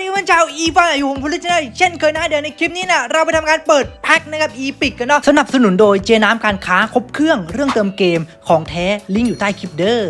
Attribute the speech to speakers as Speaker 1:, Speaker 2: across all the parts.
Speaker 1: ดีวันชาวอีฟาอยู่ผมพลิจนาเช่นเคยนะเดี๋ยวในคลิปนี้นะเราไปทำการเปิดแพ็คนะครับอีพิกกันเนาะสนับสนุนโดยเจน้ำการค้าครบเครื่องเรื่องเติมเกมของแท้ลิงก์อยู่ใต้คลิปเด้อ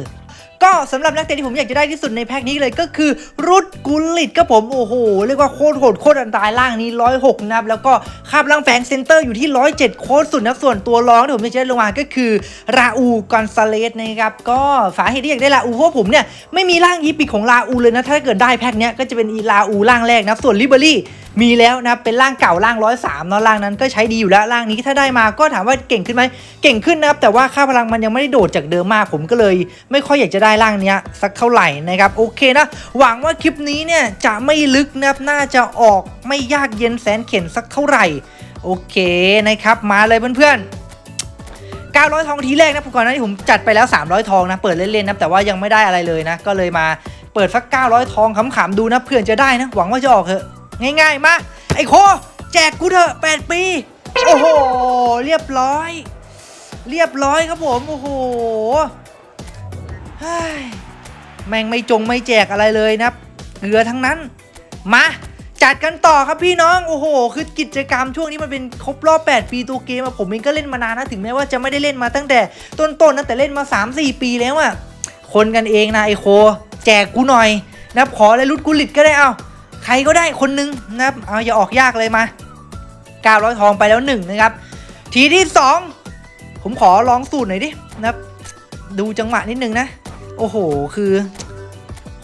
Speaker 1: ก็สำหรับนักเตะที่ผมอยากจะได้ที่สุดในแพ็คนี้เลยก็คือรุดกุลิตครับผมโอ้โหเรียกว่าโคตรโหดโคตรอันตรายล่างนี้106นะครับแล้วก็คาบล่างแฝงเซนเตอร์อยู่ที่ 107 โคตรสุดนะส่วนตัวรองที่ผมจะได้ลงมาก็คือราอูกอนซาเลสนะครับก็สาเหตุที่อยากได้ราอูเพราะผมเนี่ยไม่มีร่างอีพิกของราอูเลยนะถ้าเกิดได้แพ็คเนี้ยก็จะเป็นอีราอูร่างแรกนะส่วนลิเบอรี่ มีแล้วนะเป็นร่างเก่าร่างร้อยสามเนาะร่างนั้นก็ใช้ดีอยู่แล้วร่างนี้ถ้าได้มาก็ถามว่าเก่งขึ้นไหมเก่งขึ้นนะครับแต่ว่าค่าพลังมันยังไม่ได้โดดจากเดิมมากผมก็เลย ไม่ค่อยอยากจะได้ร่างเนี้ยสักเท่าไหร่นะครับโอเคนะหวังว่าคลิปนี้เนี่ยจะไม่ลึกนะครับน่าจะออกไม่ยากเย็นแสนเข็นสักเท่าไหร่โอเคนะครับมาเลยเพื่อนๆ900 ทองทีแรกนะก่อนหน้านี้ผมจัดไปแล้ว 300 ทองนะ เปิดเล่นๆนะ แต่ว่ายังไม่ได้อะไรเลยนะ ก็เลยมาเปิดสัก 900 ทองขำๆดูนะ เพื่อนจะได้นะ หวังว่าจะออกเถอะ ง่ายๆ มา ไอ้โค แจกกูเถอะ 8 ปี โอ้โห เรียบร้อย เรียบร้อยครับผม โอ้โหเฮ้ยแม่งไม่จงไม่แจกอะไรเลยนะเกลือทั้งนั้น มาจัดกันต่อครับพี่น้องโอ้โห คือกิจกรรมช่วงนี้มันเป็นครบรอบ 8 ปีตัวเกมอะผมเองก็เล่นมานานนะถึงแม้ว่าจะไม่ได้เล่นมาตั้งแต่ต้นๆนะแต่เล่นมา 3-4 ปีแล้วอะคนกันเองนะไอโค แจกกูหน่อยนะขอเลยรุดกุลิตก็ได้เอา รก็ได้คนนึงนะครับเอาอย่าออกยากเลยมา900ทองไปแล้วหนึ่งนะครับทีที่ 2 ผมขอลองสูตรหน่อยดินะครับดูจังหวะนิดนึงนะ โอ้โหคือ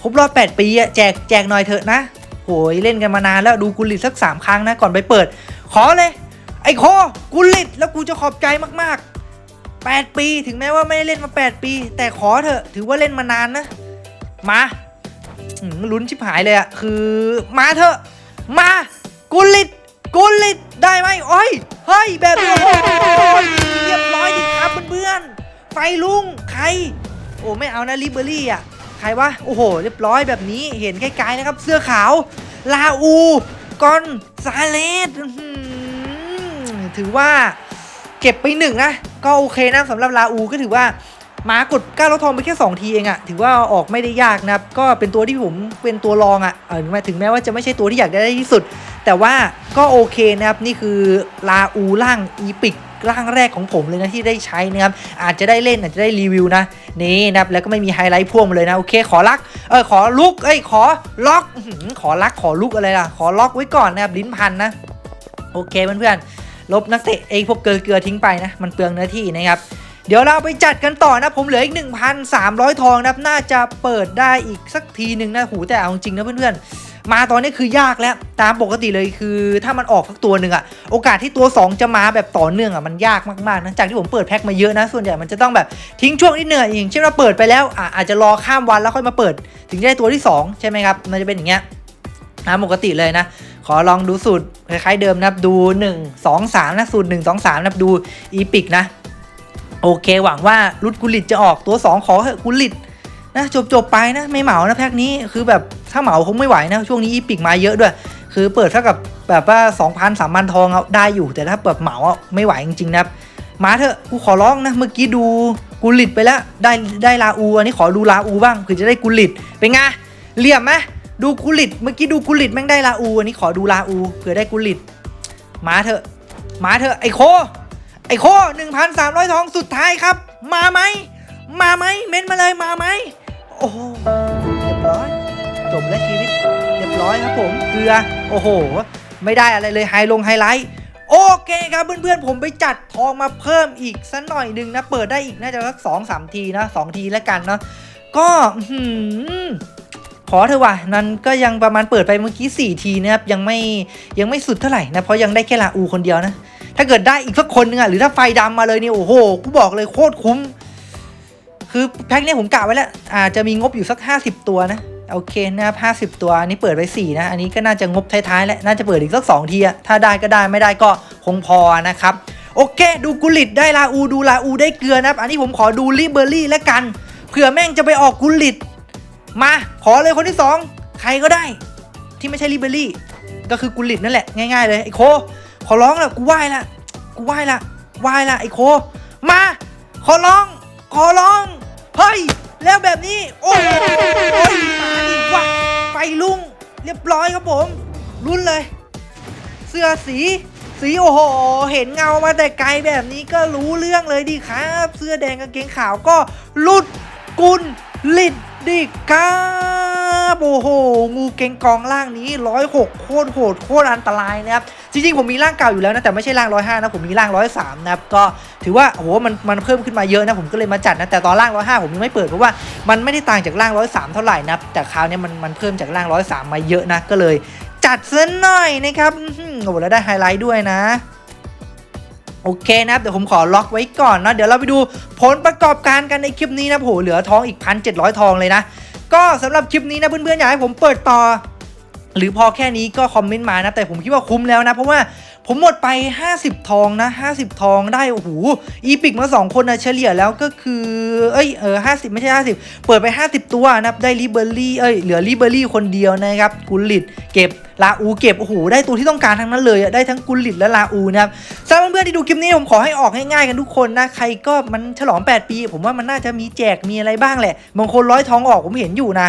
Speaker 1: ครบรอบ 8 ปีอะแจกแจกหน่อยเถอะนะโหยเล่นกันมานานแล้วดูกุลิตสัก 3 ครั้งนะ ก่อนไปเปิด ขอเลย ไอ้โคกุลิตแล้วกูจะขอบใจมากๆ 8 ปีถึงแม้ว่าไม่ได้เล่นมา 8 ปี แต่ขอเถอะถือว่าเล่นมานานนะ มา ลุ้นชิบหายเลยอะคือมาเถอะมากุลิตกุลิตได้ไหมโอ้ยเฮ้ยแบบนี้โอ้ยเรียบร้อยดีครับเพื่อนๆไฟลุงใคร โอ้ไม่เอานะลิเบอรี่อะใครวะโอ้โห เรียบร้อยแบบนี้เห็นไกลๆนะครับ เสื้อขาวลาอู กอนซาเลสถือว่าเก็บไปหนึ่งนะ ก็โอเคนะสำหรับลาอูก็ถือว่า มากดก้าวทองไปแค่ 2 ทีเองอะถือว่าออกไม่ได้ยากนะครับ ก็เป็นตัวที่ผมเป็นตัวรองอะเออถึงแม้ว่าจะไม่ใช่ตัวที่อยากได้ที่สุด แต่ว่าก็โอเคนะครับ นี่คือลาอูร่างอีพิกร่างแรกของผมเลยนะที่ได้ใช้นะครับ อาจจะได้เล่นอาจจะได้รีวิวนะ นี่นะครับ แล้วก็ไม่มีไฮไลท์พ่วงมาเลยนะ โอเค ขอลัก เออขอลุก เอ้ย ขอล็อก ขอลัก ขอลุกอะไรล่ะ ขอล็อกไว้ก่อนนะครับ ลิ้นพันนะ โอเคเพื่อนๆ ลบนักเตะไอ้พวกเกลือเกลือทิ้งไปนะ มันเปลืองเนื้อที่นะครับ เดี๋ยวเราไปจัดกันต่อนะผมเหลืออีก 1,300 ทองนะครับน่าจะเปิดได้อีกสักทีหนึ่งนะหูแต่เอาจริงนะเพื่อนๆ มาตอนนี้คือยากแล้วตามปกติเลยคือ ถ้ามันออกสักตัวหนึ่งอะโอกาสที่ตัว 2 จะมาแบบต่อเนื่องอะมันยากมากๆนะจากที่ผมเปิดแพ็คมาเยอะนะ ส่วนใหญ่มันจะต้องแบบทิ้งช่วงนิดหนึ่งอะอย่างเช่นว่าเปิดไปแล้วอะอาจจะรอข้ามวันแล้วค่อยมาเปิด ถึงจะได้ตัวที่สองใช่ไหมครับมันจะเป็นอย่างเงี้ยนะปกติเลยนะขอลองดูสูตรคล้ายๆเดิมนะครับดู 1 2 3นะสูตร1 2 3นะครับดูอีพิกนะ โอเคหวังว่ารุดกุลิตจะออกตัว 2ขอเถอกุลิตนะจบจบไปนะไม่เหมานะแพ็คนี้คือแบบถ้าเหมาคงไม่ไหวนะ ช่วงนี้อีพิกมาเยอะด้วย คือเปิดเท่ากับแบบว่า 2,000 3,000 ทองเอาได้อยู่แต่ถ้าเปิดเหมาอะไม่ไหวจริงๆนะครับมาเถอะกูขอร้องนะเมื่อกี้ดูกุลิตไปแล้วได้ได้ลาอูอันนี้ขอดูลาอูบ้างเผื่อจะได้กุลิตเป็นไงเหลี่ยมไหมดูกุลิตเมื่อกี้ดูกุลิตแม่งได้ลาอูอันนี้ขอดูลาอูเผื่อได้กุลิตมาเถอะมาเถอะไอโค ไอโคหนึ่งพันสามร้อยทองสุดท้ายครับ มาไหม มาไหม เม้นมาเลยมาไหม โอ้โห เรียบร้อย จบแล้วชีวิต เรียบร้อยครับผมเกลือ โอ้โห ไม่ได้อะไรเลยไฮลงไฮไลท์ โอเคครับเพื่อนๆ ผมไปจัดทองมาเพิ่มอีกสักหน่อยหนึ่งนะ เปิดได้อีกน่าจะสักสองสามทีนะสองทีแล้วกันเนาะ ก็หือขอเถอะว่ะนั่นก็ยังประมาณเปิดไปเมื่อกี้4ทีนะครับยังไม่ยังไม่สุดเท่าไหร่นะเพราะยังได้แค่ลาอูคนเดียวนะ ถ้าเกิดได้อีกสักคนนึงอะหรือถ้าไฟดำมาเลยเนี่ยโอ้โหกูบอกเลยโคตรคุ้ม คือแพ็คเนี้ยผมกะไว้แล้วอาจจะมีงบอยู่สัก 50 ตัวนะโอเคนะครับ50ตัว อันนี้เปิดไป4นะ อันนี้ก็น่าจะงบท้ายๆ แล้ว น่าจะเปิดอีกสัก2ทีอะถ้าได้ก็ได้ไม่ได้ก็คงพอนะครับ โอเค ดูกุลิตได้ลาอูดูลาอูได้เกลือนะครับ อันนี้ผมขอดูลิเบอรี่แล้วกัน เผื่อแม่งจะไปออกกุลิต มา ขอเลยคนที่ 2 ใครก็ได้ ที่ไม่ใช่ลิเบอรี่ ก็คือกุลิตนั่นแหละง่ายๆเลยไอ้โค ขอร้องละกูไหว้ละกูไหว้ละไหว้ละไอ้โค มา ขอร้อง ขอร้อง เฮ้ย แล้วแบบนี้ โอ้ยโอ้ยมาดิวะไฟลุง เรียบร้อยครับผมลุ้นเลย เสื้อสี สีโอ้โห เห็นเงามาแต่ไกลแบบนี้ก็รู้เรื่องเลยดีครับ เสื้อแดงกางเกงขาวก็หลุดกุลลิดดิครับ โอ้โห งูเกงกองล่างนี้ร้อยหกโคตรโหดโคตรอันตรายนะครับ จริงๆ ผมมีร่างเก่าอยู่แล้วนะ แต่ไม่ใช่ร่างร้อยห้านะ ผมมีร่างร้อยสามนะครับ ก็ถือว่าโอ้โหมันมันเพิ่มขึ้นมาเยอะนะ ผมก็เลยมาจัดนะ แต่ตอนร่างร้อยห้าผมยังไม่เปิดเพราะว่ามันไม่ได้ต่างจากร่างร้อยสามเท่าไหร่นะ แต่คราวนี้มันมันเพิ่มจากร่างร้อยสามมาเยอะนะ ก็เลยจัดซะหน่อยนะครับหือโอ้โหแล้วได้ไฮไลท์ด้วยนะโอเคนะครับเดี๋ยวผมขอล็อกไว้ก่อนนะ เดี๋ยวเราไปดูผลประกอบการกันในคลิปนี้นะโหเหลือทองอีกพันเจ็ดร้อยทองเลยนะ ก็สำหรับคลิปนี้นะเพื่อนๆอยากให้ผมเปิดต่อ หรือพอแค่นี้ก็คอมเมนต์มานะแต่ผมคิดว่าคุ้มแล้วนะเพราะว่า ผมหมดไป 50 ทองนะ 50 ทองได้ โอ้โห อีพิกมา 2 คนนะเฉลี่ยแล้วก็คือ เอ้ย เออ50ไม่ใช่ 50 เปิดไป 50 ตัวนะครับ ได้ลิเบอรี่ เอ้ย เหลือลิเบอรี่คนเดียวนะครับ กุลลิตเก็บ ลาอูเก็บ โอ้โห ได้ตัวที่ต้องการทั้งนั้นเลย ได้ทั้งกุลลิตและลาอูนะครับสำหรับเพื่อนๆที่ดูคลิปนี้ผมขอให้ออกง่ายๆกันทุกคนนะ ใครก็มันฉลอง 8 ปี ผมว่ามันน่าจะมีแจก มีอะไรบ้างแหละ บางคนร้อยทองออกผมเห็นอยู่นะ